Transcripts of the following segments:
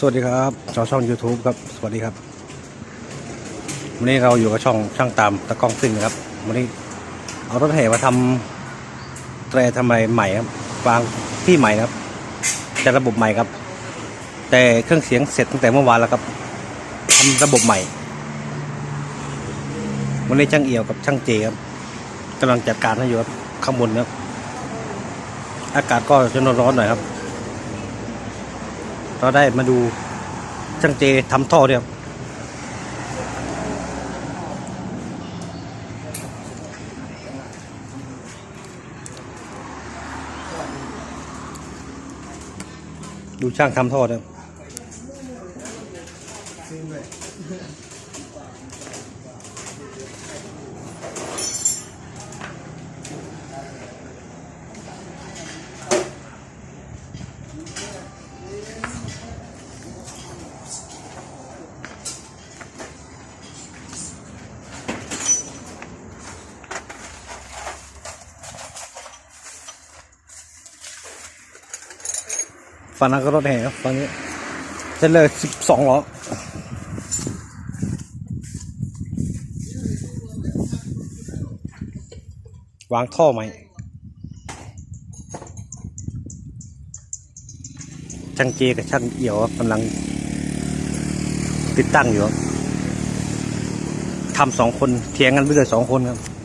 สวัสดีครับชาวช่อง YouTube ครับ สวัสดีครับ วันนี้เราอยู่กับช่องช่างตามตะกล้องซิ่งนะครับ วันนี้เอารถแห่มาทำแตรทำไมใหม่ครับวางที่ใหม่ครับแต่ระบบใหม่ครับ แต่เครื่องเสียงเสร็จตั้งแต่เมื่อวานแล้วครับทำระบบใหม่ วันนี้ช่างเอี่ยวกับช่างเจครับกำลังจัดการให้อยู่ครับข้างบนนะครับ อากาศก็จะร้อนๆหน่อยครับ เราได้มาดูช่างเจทำท่อเนี่ยดูช่างทำท่อเนี่ย ฝั่งนั้นก็รถแห่ครับฝั่งนี้เส้นเลยสิบสองล้อวางท่อใหม่ช่างเจกับช่างเอี่ยวกำลังติดตั้งอยู่ทำสองคนเถียงกันไปเลยสองคนครับ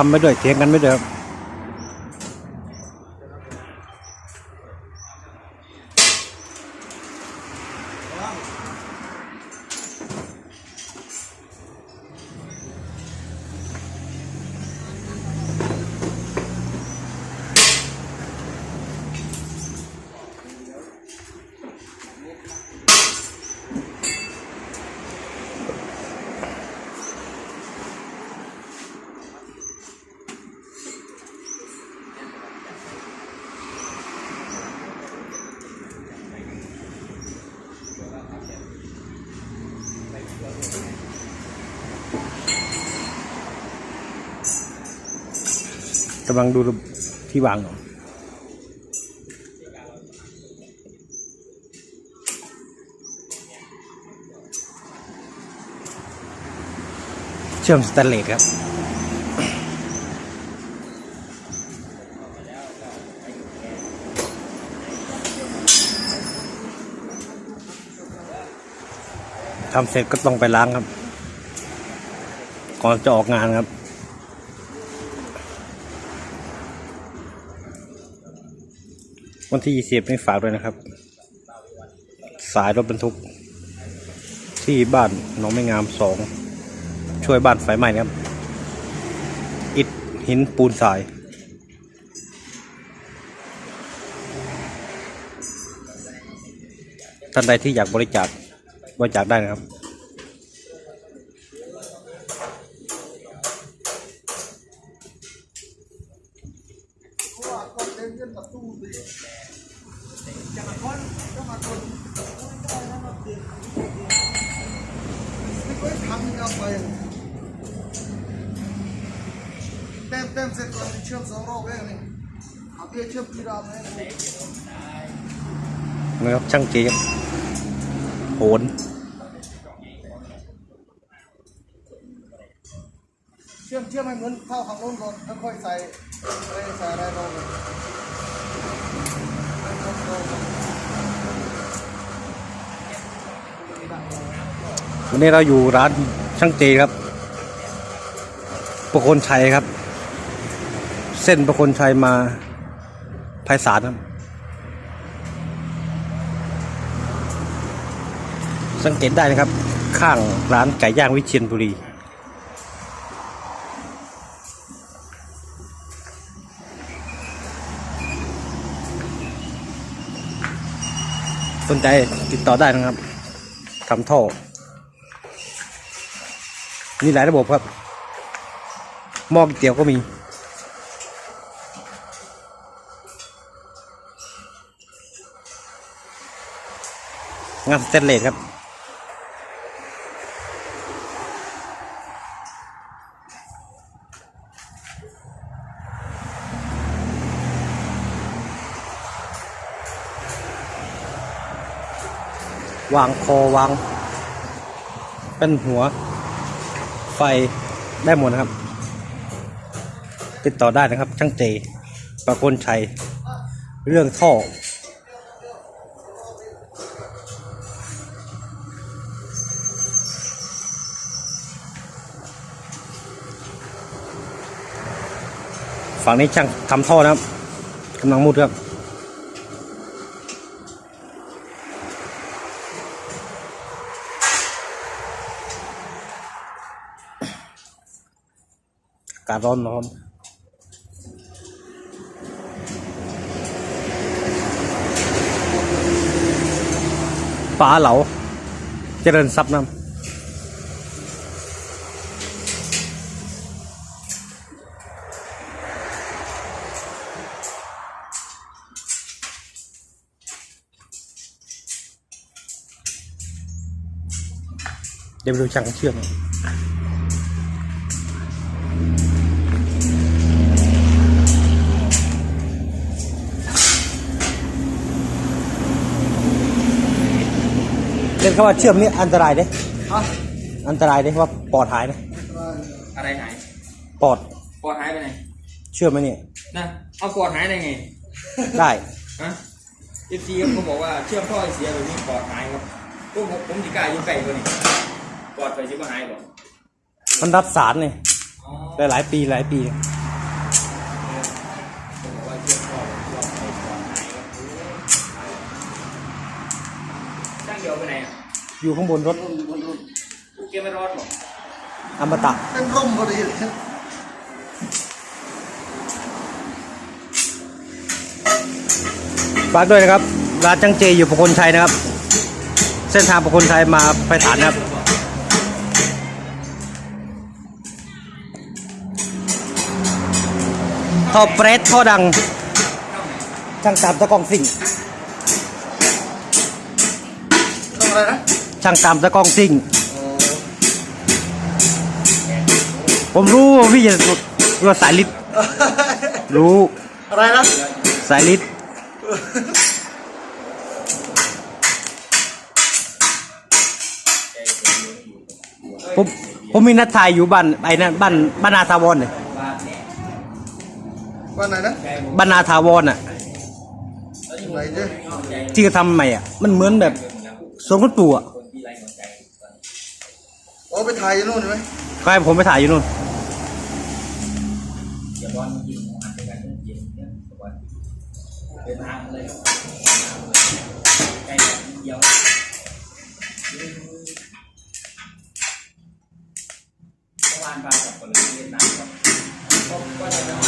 ทำไม่ด้วยเถียงกันไม่ด้วย กำลังดูที่วางเชื่อมสแตนเลสครับทำเสร็จก็ต้องไปล้างครับ ก่อนจะออกงานครับ วันที่20นี่ฝากด้วยนะครับ สายรถบรรทุก ที่บ้านน้องไม่งามสองช่วยบ้านไฟไหม้นะครับ อิฐหินปูนทรายท่านใดที่อยากบริจาคบริจาคได้นะครับ เต็มเต็มเสร็จก่อนเชื่อมสองรอบเองนี่เอาเบียเชื่อมกี่รอบเองนะครับช่างเจี๊ยบโหนเชื่อมเชื่อมให้เหมือนเข้าฝั่งโน้นก่อนแล้วค่อยใส่ใส่อะไรลงเลย วันนี้เราอยู่ร้านช่างเจครับ ประคนชัยครับ เส้นประคนชัยมาไพศาลครับ สังเกตได้นะครับ ข้างร้านไก่ย่างวิเชียนบุรี สนใจติดต่อได้นะครับทำท่อ มีหลายระบบครับหม้อกเตี๋ยวก็มี งานสเตนเลสครับ วางคอวาง เป็นหัว ไฟได้หมดนะครับ ติดต่อได้นะครับ ช่างเจประโคนชัย เรื่องท่อ ฝั่งนี้ช่างทำท่อนะครับกำลังมุดครับ อากาศร้อนร้อนป๋าเหลา เจริญทรัพย์น้ำเดี๋ยวไปดูช่างเชื่อมเรียนคำว่าเชื่อมนี่อันตรายเด้อะอันตรายเด้ว่าปอดหายนะอะไรหายปอดปอดหายไปไหนเชื่อมไหมเนี่ยนะเอาปอดหายได้ไงได้ฮะเอฟซีเขาบอกว่าเชื่อมท่อให้เสียแบบนี้ปอดหายครับพวกผมผมจิกล้าอยู่ไกลกว่านี่ปอดไปชิบหายบ่มันรับสารเนี่ยอ๋อได้หลายปีหลายปี ผมบอกว่าเชื่อมท่อเชื่อมไปปอดหายครับช่างเดียวไปไหน อะอยู่ข้างบนรถรุ่นรุ่นรุ่นกูเกมไม่รอดหรอกอมตะเป็นร่มพอดีเลยฝากด้วยนะครับ ร้านจังเจอยู่ประคนชัยนะครับ เส้นทางประคนชัยมาไปฐานนะครับ ท่อเปรสท่อดังช่างตามตะกล้องสิ่ง ต้องอะไรนะ ช่างตามตะกล้องสิ่งโอ้ผมรู้ว่าพี่จะว่าสายลิดรู้อะไรนะสายลิดผมผมมีนัดถ่ายอยู่บ้านไอ้นั่นบ้านบ้านนาทาวรเนี่ยบ้านเนี้ยวันไหนนะใจผมบ้านนาทาวรอะไหนเจ้ใจที่เขาทำใหม่อะ มันเหมือนแบบสวนคุณปู่อะ คนที่ไรหัวใจตอนนี้ โอ้ไปถ่ายอยู่นู่นใช่ไหมก็ให้ผมไปถ่ายอยู่นู่นอย่าบอลยิงอันเป็นการต้องยิงเนี่ยบอลเดินทางเลยใจเดียวเมื่อวานบางกับคนเวียดนามก็ก็ก็จะ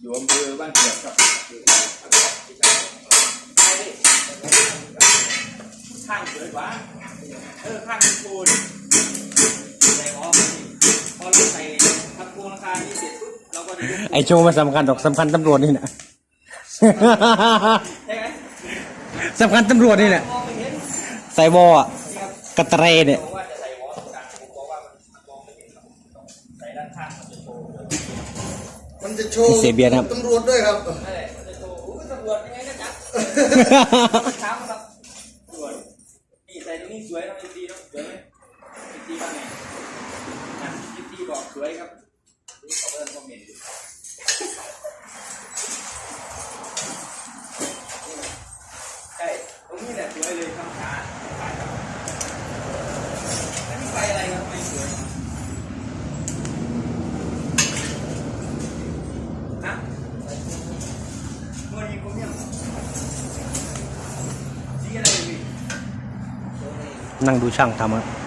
อยู่อำเภอบ้านเกียรติครับข้างสวยกว่าเออข้างเป็นปูนใส่ออกพอเราใส่ทำโครงราคานี้เสร็จปุ๊บเราก็จะยกไอโชว์มันสำคัญดอกสำคัญตำรวจนี่นะ ใช่ไหมสำคัญตำรวจนี่แหละมองไม่เห็นใส่วออะกระเตรเนี่ยบอกว่าจะใส่วอลตรงกลางผมบอกว่ามันมองไม่เห็นครับต้องใส่ด้านข้างมันจะโชว์เลย มันจะโชว์มีเสียเบียร์นะครับตำรวจด้วยครับนั่นแหละมันจะโชว์อู้ตำรวจยังไงก็จับเช้าครับตำรวจนี่ใส่ตรงนี้สวยนะดีๆเนาะสวยไหม วยเลยทำช้าอันนี้ไฟอะไรครับไม่สวยนะมันยิงผมยังสีอะไรพี่ นั่งดูช่างทำครับ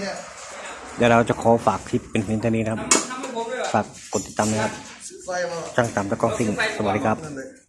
เนี่ยไฟเนี่ย เดี๋ยวเราจะขอฝากคลิปเป็นเพียงเท่านี้นะครับทำทำให้ผมด้วยเหรอฝากกดติดตามนะครับ ไฟมา ช่างตามตะกล้องซิ่งสวัสดีครับ นั่นเลย